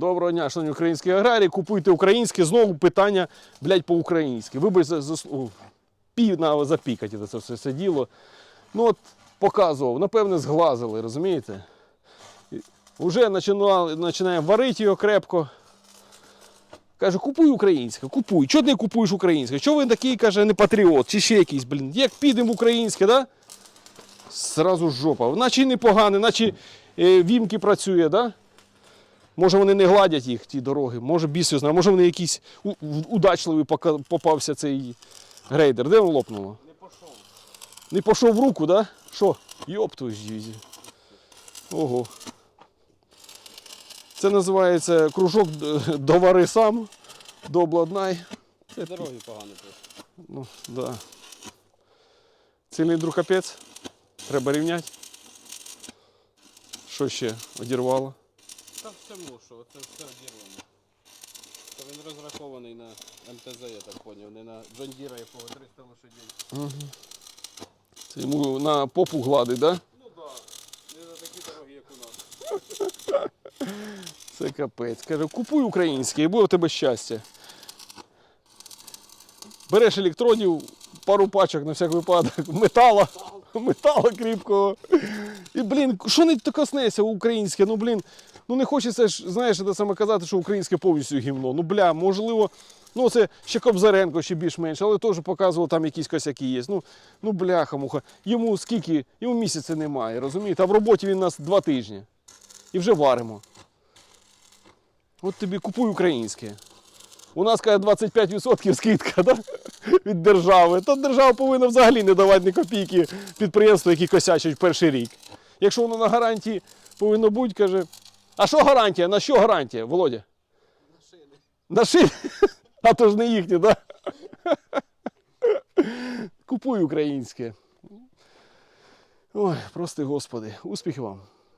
Доброго дня, шановні українські аграрії. Купуйте українське. Знову питання, блядь, по-українськи. Вибач за, за пів на запікаті це все це діло. Ну от показував, напевне, зглазили, розумієте? Уже починаємо варити його крепко. Каже, купуй українське, купуй. Чого ти не купуєш українське? Чого ви такий, каже, не патріот, чи ще якийсь, блін. Як підемо в українське, да? Сразу жопа. Наче непогане, наче е, вімки працює, да? Може вони не гладять їх, ті дороги, може біс знає, може вони у- удачливий попався цей грейдер. Де він лопнуло? Не пішов. Не пішов в руку, да? Що? Йоп твою ж дивізію. Ого. Це називається кружок довари сам, дообладнай. Це Дороги погані просто. Ну, да. Цілий капець. Треба рівняти. Що ще одірвало? Та всьому, що це все одірвано. Та він розрахований на МТЗ, я так поняв, не на Джондіра, якого 300 лошадей. Це йому на попу гладить, да? Ну так, да. не на такі дороги, як у нас. Це капець. Каже, купуй українське і буде у тебе щастя. Береш електродів, пару пачок на всяк випадок, метала, метала кріпкого. І, блін, що не коснеться українське? Ну, блін, ну не хочеться ж, знаєш, це саме казати, що українське повністю гімно. Ну, бля, можливо, ну це ще Кобзаренко, ще більш-менш, але теж показував там якісь косяки є. Ну, ну бляха, муха. Йому скільки, йому місяця немає, розумієте? А в роботі він у нас два тижні. І вже варимо. От тобі купуй українське. У нас каже 25% скидка да? від держави. То держава повинна взагалі не давати ні копійки підприємству, які косячать перший рік. Якщо воно на гарантії повинно бути, каже. А що гарантія? На що гарантія, Володя? На шини. А то ж не їхні, так? Да? Купуй українське. Ой, прости господи, успіхів вам.